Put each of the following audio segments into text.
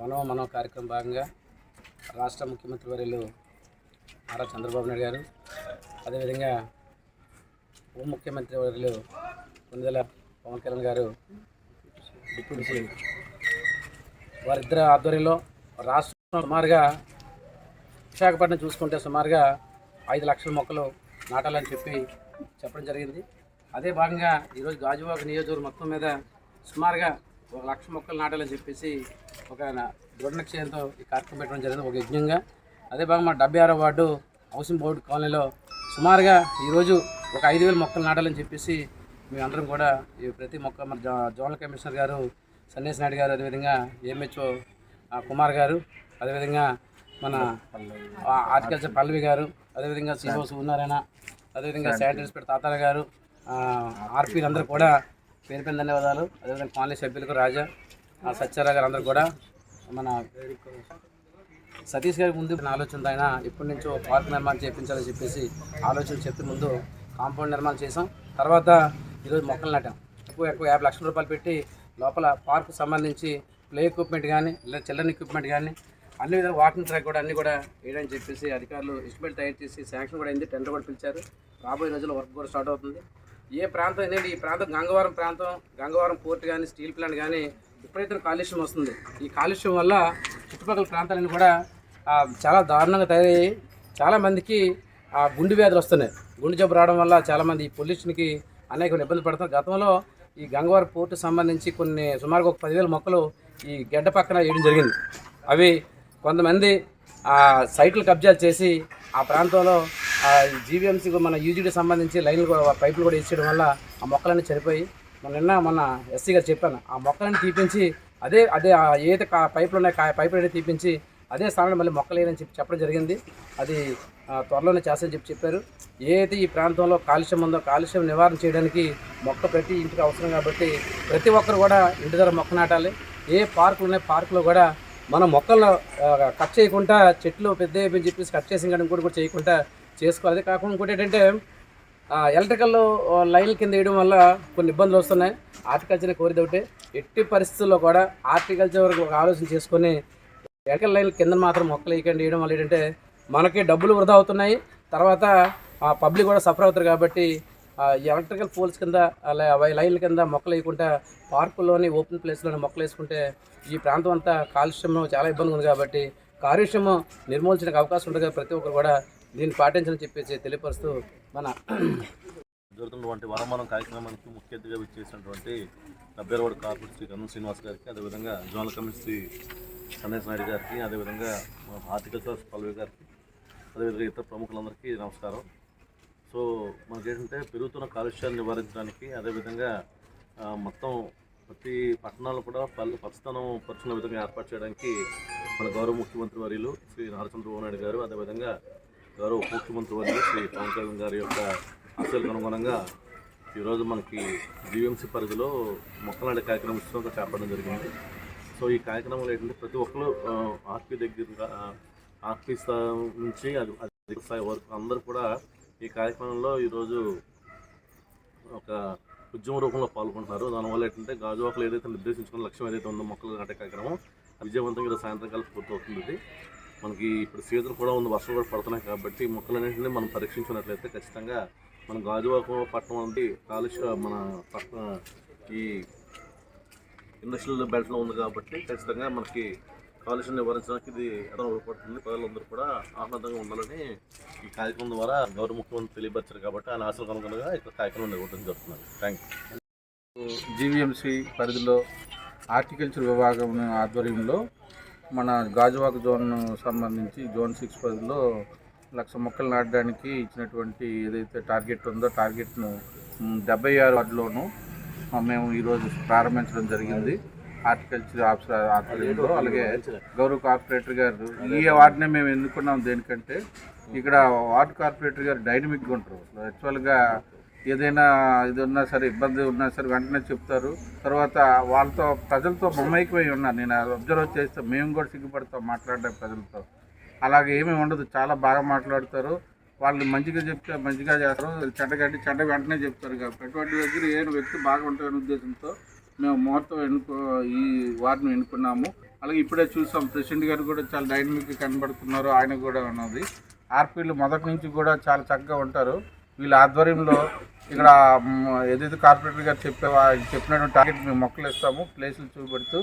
వనో మనో కార్యక్రమం భాగంగా రాష్ట్ర ముఖ్యమంత్రి వర్యులు నారా చంద్రబాబు నాయుడు గారు అదేవిధంగా ఉప ముఖ్యమంత్రి వర్యులు కొందెల పవన్ కళ్యాణ్ గారు డిప్యూటీ సీఎం వారిద్దరి ఆధ్వర్యంలో రాష్ట్రం సుమారుగా విశాఖపట్నం చూసుకుంటే సుమారుగా ఐదు లక్షల మొక్కలు నాటాలని చెప్పి చెప్పడం జరిగింది. అదే భాగంగా ఈరోజు గాజువాక నియోజకవర్గం మొత్తం మీద సుమారుగా ఒక లక్ష మొక్కలు నాటాలని చెప్పేసి ఒక న- దృఢ నిశ్చయంతో ఈ కార్యక్రమం పెట్టడం జరిగింది. ఒక యజ్ఞంగా. అదే భాగంగా మా డెబ్బై ఆరో వార్డు హౌసింగ్ బోర్డు కాలనీలో సుమారుగా ఈరోజు ఒక ఐదు వేల మొక్కలు నాటాలని చెప్పేసి మేమందరం కూడా ఈ ప్రతి మొక్క మన జోనల్ కమిషనర్ గారు సన్నేశ్ నాయుడు గారు అదేవిధంగా ఎంహెచ్ఓ కుమార్ గారు అదేవిధంగా మన ఆర్టికల్చర్ పల్లవి గారు అదేవిధంగా సిఓ సూర్యనారాయణ అదేవిధంగా శానిటరీ ఇన్స్పెక్టర్ తాతార గారు ఆర్పీలు అందరూ కూడా పేరు పేరు ధన్యవాదాలు. అదేవిధంగా కాలనీ సభ్యులకు రాజా ఆ, సత్యారావు గారు అందరూ కూడా మన సతీష్ గారి ముందు ఆలోచన ఆయన ఇప్పటి నుంచో పార్క్ నిర్మాణం చేయించాలని చెప్పేసి ఆలోచన చెప్పి ముందు కాంపౌండ్ నిర్మాణం చేసాం తర్వాత ఈరోజు మొక్కలు నాటాం. ఎక్కువ ఎక్కువ యాభై లక్షల రూపాయలు పెట్టి లోపల పార్కు సంబంధించి ప్లే ఎక్విప్మెంట్ కానీ లేదా చిల్డ్రన్ ఎక్విప్మెంట్ కానీ అన్ని విధాలు వాకింగ్ ట్రాక్ కూడా అన్ని కూడా వేయడానికి చెప్పేసి అధికారులు ఎస్టిమేట్ తయారు చేసి శాంక్షన్ కూడా అయింది. టెండర్ కూడా పిలిచారు. రాబోయే రోజుల్లో వర్క్ కూడా స్టార్ట్ అవుతుంది. ఏ ప్రాంతం ఏంటంటే ఈ ప్రాంతం గంగవరం ప్రాంతం గంగవరం పోర్ట్ కానీ స్టీల్ ప్లాంట్ కానీ విపరీతమైన కాలుష్యం వస్తుంది. ఈ కాలుష్యం వల్ల చుట్టుపక్కల ప్రాంతాలన్నీ కూడా చాలా దారుణంగా తయారయ్యి చాలామందికి ఆ గుండె వ్యాధులు వస్తున్నాయి. గుండె జబ్బు రావడం వల్ల చాలామంది ఈ పొల్యూషన్కి అనేక ఇబ్బంది పడుతున్నారు. గతంలో ఈ గంగవరం పోర్టు సంబంధించి కొన్ని సుమారుగా ఒక పదివేల మొక్కలు ఈ గడ్డ పక్కన వేయడం జరిగింది. అవి కొంతమంది ఆ సైట్లు కబ్జాలు చేసి ఆ ప్రాంతంలో జీవీఎంసీ మన యూజీడీ సంబంధించి లైన్లు కూడా పైపులు కూడా ఇచ్చేయడం వల్ల ఆ మొక్కలన్నీ చనిపోయి మొన్న నిన్న మొన్న ఎస్సీ గారు చెప్పాను ఆ మొక్కలను తీపించి అదే అదే ఏదైతే కా పైపులు ఉన్నాయి కా పైపులు అయితే తీపించి అదే స్థానంలో మళ్ళీ మొక్కలు చెప్పి చెప్పడం జరిగింది. అది త్వరలోనే చేస్తారని చెప్పి చెప్పారు. ఏదైతే ఈ ప్రాంతంలో కాలుష్యం ఉందో కాలుష్యం నివారణ చేయడానికి మొక్క ప్రతి ఇంటికి అవసరం కాబట్టి ప్రతి ఒక్కరు కూడా ఇంటి దగ్గర మొక్క నాటాలి. ఏ పార్కులు ఉన్నాయి పార్కులో కూడా మనం మొక్కలను కట్ చేయకుండా చెట్లు పెద్ద చెప్పేసి కట్ చేసి కూడా కూడా చేయకుండా చేసుకోవాలి. అదే కాకుండా ఇంకోటి ఏంటంటే ఎలక్ట్రికల్ లైన్ల కింద వేయడం వల్ల కొన్ని ఇబ్బందులు వస్తున్నాయి. ఆర్టికల్చర్ని కోరిది ఒకటి ఎట్టి పరిస్థితుల్లో కూడా హార్టికల్చర్ వరకు ఒక ఆలోచన చేసుకొని ఎలక్ట్రికల్ లైన్ కింద మాత్రం మొక్కలు వేయకండి. వేయడం వల్ల ఏంటంటే మనకి డబ్బులు వృధా అవుతున్నాయి. తర్వాత పబ్లిక్ కూడా సఫర్ అవుతారు కాబట్టి ఎలక్ట్రికల్ పోల్స్ కింద అలా అవి లైన్ల కింద మొక్కలు వేయకుండా పార్కుల్లోని ఓపెన్ ప్లేస్లోని మొక్కలు వేసుకుంటే ఈ ప్రాంతం అంతా కాలుష్యం చాలా ఇబ్బంది ఉంది కాబట్టి కాలుష్యం నిర్మూలించడానికి అవకాశం ఉంటుంది ప్రతి ఒక్కరు కూడా. దీన్ని పాటించాలని చెప్పేసి తెలియపరుస్తూ మన జరుగుతున్నటువంటి వరమానం కార్యక్రమానికి ముఖ్య అతిథిగా విచ్చేసినటువంటి డబ్బేరవాడ కార్పొరేట్ శ్రీ కన్నం శ్రీనివాస్ గారికి అదేవిధంగా జోనల్ కమిషన్ శ్రీ సందేశ్ నాయుడు గారికి అదేవిధంగా మా హార్టికల్చర్ పల్లవి గారికి అదేవిధంగా ఇతర ప్రముఖులందరికీ నమస్కారం. సో మనకేంటంటే పెరుగుతున్న కాలుష్యాన్ని నివారించడానికి అదేవిధంగా మొత్తం ప్రతి పట్టణాలు కూడా పల్లె పచ్చదనం పరిచిన విధంగా ఏర్పాటు చేయడానికి మన గౌరవ ముఖ్యమంత్రి వర్యులు శ్రీ నారచంద్రబాబు నాయుడు గారు అదేవిధంగా గారు ఉప ముఖ్యమంత్రి వర్యులు శ్రీ పవన్ కళ్యాణ్ గారి యొక్క ఆశయాలకు అనుగుణంగా ఈరోజు మనకి జీవీఎంసీ పరిధిలో మొక్కలు కార్యక్రమం ఉత్సవంగా చేపట్టడం జరిగింది. సో ఈ కార్యక్రమంలో ఏంటంటే ప్రతి ఒక్కరు ఆర్పీ దగ్గర ఆర్పీ స్థాయి నుంచి అది అధిక స్థాయి వరకు అందరూ కూడా ఈ కార్యక్రమంలో ఈరోజు ఒక ఉద్యమ రూపంలో పాల్గొంటున్నారు. దానివల్ల ఏంటంటే గాజువాకలు ఏదైతే నిర్దేశించుకున్న లక్ష్యం ఏదైతే ఉందో మొక్కలు నాటే కార్యక్రమం విజయవంతంగా సాయంత్రం కల్లా పూర్తవుతుంది. మనకి ఇప్పుడు సీజన్ కూడా ఉంది వర్షాలు కూడా పడుతున్నాయి కాబట్టి మొక్కలన్నింటినీ మనం పరీక్షించినట్లయితే ఖచ్చితంగా మన గాజువాక పట్టణం నుండి కాలుష్య మన పట్టణ ఈ ఇండస్ట్రియల్ బెల్ట్లో ఉంది కాబట్టి ఖచ్చితంగా మనకి కాలుష్యం నివారించడానికి ఇది ఎడమ ఉపయోగపడుతుంది ప్రజలందరూ కూడా ఆహ్లాదంగా ఉండాలని ఈ కార్యక్రమం ద్వారా గౌరవ ముఖ్యమంత్రి తెలియపరిచారు కాబట్టి ఆయన ఆశలు అనుగుణంగా ఇక్కడ కార్యక్రమం నిర్వహించడం జరుగుతున్నారు థ్యాంక్ యూ జీవీఎంసీ పరిధిలో హార్టికల్చర్ విభాగం ఆధ్వర్యంలో మన గాజువాక జోన్ సంబంధించి జోన్ సిక్స్ పదిలో లక్ష మొక్కలు నాటడానికి ఇచ్చినటువంటి ఏదైతే టార్గెట్ ఉందో టార్గెట్ను డెబ్బై ఆరు వార్డులోను మేము ఈరోజు ప్రారంభించడం జరిగింది. హార్టికల్చర్ ఆఫీసర్ ఆధ్వర్యంలో అలాగే గౌరవ కార్పొరేటర్ గారు ఈ వార్డునే మేము ఎన్నుకున్నాం దేనికంటే ఇక్కడ వార్డు కార్పొరేటర్ గారు డైనమిక్గా ఉంటారు. యాక్చువల్గా ఏదైనా ఇది ఉన్నా సరే ఇబ్బంది ఉన్నా సరే వెంటనే చెప్తారు. తర్వాత వాళ్ళతో ప్రజలతో మమైకమై ఉన్నాను నేను అబ్జర్వ్ చేస్తే మేము కూడా సిగ్గుపడతాం మాట్లాడడం ప్రజలతో. అలాగే ఏమీ ఉండదు చాలా బాగా మాట్లాడతారు. వాళ్ళు మంచిగా చెప్తే మంచిగా చేస్తారు. చెడ్డగంటే చెడ్డ వెంటనే చెప్తారు కాబట్టి. అటువంటి దగ్గర ఏ వ్యక్తి బాగా ఉంటాయనే ఉద్దేశంతో మేము ముహూర్తం ఎన్నుకో ఈ వారిని ఎన్నుకున్నాము. అలాగే ఇప్పుడే చూసాం ప్రెసిడెంట్ గారు కూడా చాలా డైనమిక్గా కనబడుతున్నారు ఆయన కూడా ఉన్నది. ఆర్పీలు మొదటి నుంచి కూడా చాలా చక్కగా ఉంటారు. వీళ్ళ ఆధ్వర్యంలో ఇక్కడ ఏదైతే కార్పొరేటర్ గారు చెప్పే చెప్పినటువంటి టార్గెట్ మేము మొక్కలు ఇస్తాము ప్లేసులు చూపెడుతూ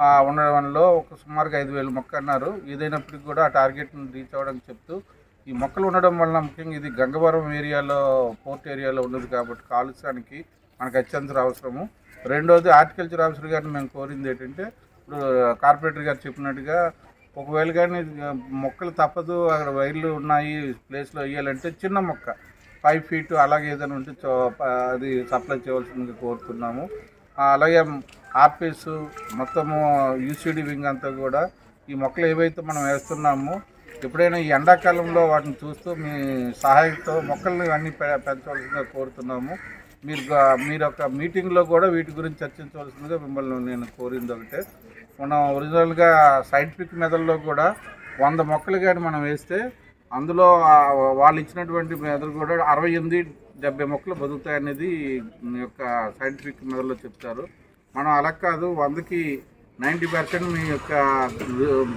ఆ, ఉండడంలో ఒక సుమారుగా ఐదు వేలు మొక్క అన్నారు. ఏదైనప్పటికీ కూడా ఆ టార్గెట్ను రీచ్ అవ్వడానికి చెప్తూ ఈ మొక్కలు ఉండడం వలన ముఖ్యంగా ఇది గంగవరం ఏరియాలో పోర్ట్ ఏరియాలో ఉన్నది కాబట్టి కాలుష్యానికి మనకు అత్యంత అవసరము. రెండోది హార్టికల్చర్ ఆఫీసర్ గారిని మేము కోరింది ఏంటంటే ఇప్పుడు కార్పొరేటర్ గారు చెప్పినట్టుగా ఒకవేళ కానీ మొక్కలు తప్పదు అక్కడ వైర్లు ఉన్నాయి ప్లేస్లో వేయాలంటే చిన్న మొక్క. ఫైవ్ ఫీట్ అలాగే ఏదైనా ఉంటే చో- అది సప్లై చేయవలసిందిగా కోరుతున్నాము. అలాగే ఆఫీసు మొత్తము యూసీడీ వింగ్ అంతా కూడా ఈ మొక్కలు ఏవైతే మనం వేస్తున్నామో ఎప్పుడైనా ఈ ఎండాకాలంలో వాటిని చూస్తూ మీ సహాయంతో మొక్కల్ని అన్ని పె- పెంచవలసిందిగా కోరుతున్నాము. మీరు మీరు ఒక మీటింగ్లో కూడా వీటి గురించి చర్చించవలసిందిగా మిమ్మల్ని నేను కోరింది ఒకటే. మనం ఒరిజినల్గా సైంటిఫిక్ మెథడ్లో కూడా వంద మొక్కలు కానీ మనం వేస్తే అందులో వాళ్ళు ఇచ్చినటువంటి మెదడు కూడా అరవై ఎనిమిది డెబ్బై మొక్కలు బతుకుతాయి అనేది మీ యొక్క సైంటిఫిక్ మెదడులో చెప్తారు. మనం అలా కాదు వందకి నైంటీ పర్సెంట్ మీ యొక్క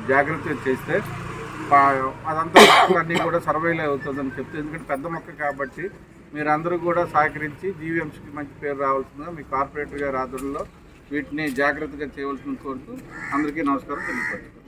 జాగ్రత్తగా చేస్తే అదంతా అన్నీ కూడా సర్వైవ్ అవుతుందని చెప్తే ఎందుకంటే పెద్ద మొక్క కాబట్టి మీరందరూ కూడా సహకరించి జీవీఎంసీకి మంచి పేరు రావాల్సిందిగా మీ కార్పొరేటర్ గారి ఆధ్వర్యంలో వీటిని జాగ్రత్తగా చేయవలసింది కోరుతూ అందరికీ నమస్కారం తెలియపరుచుకుంటాను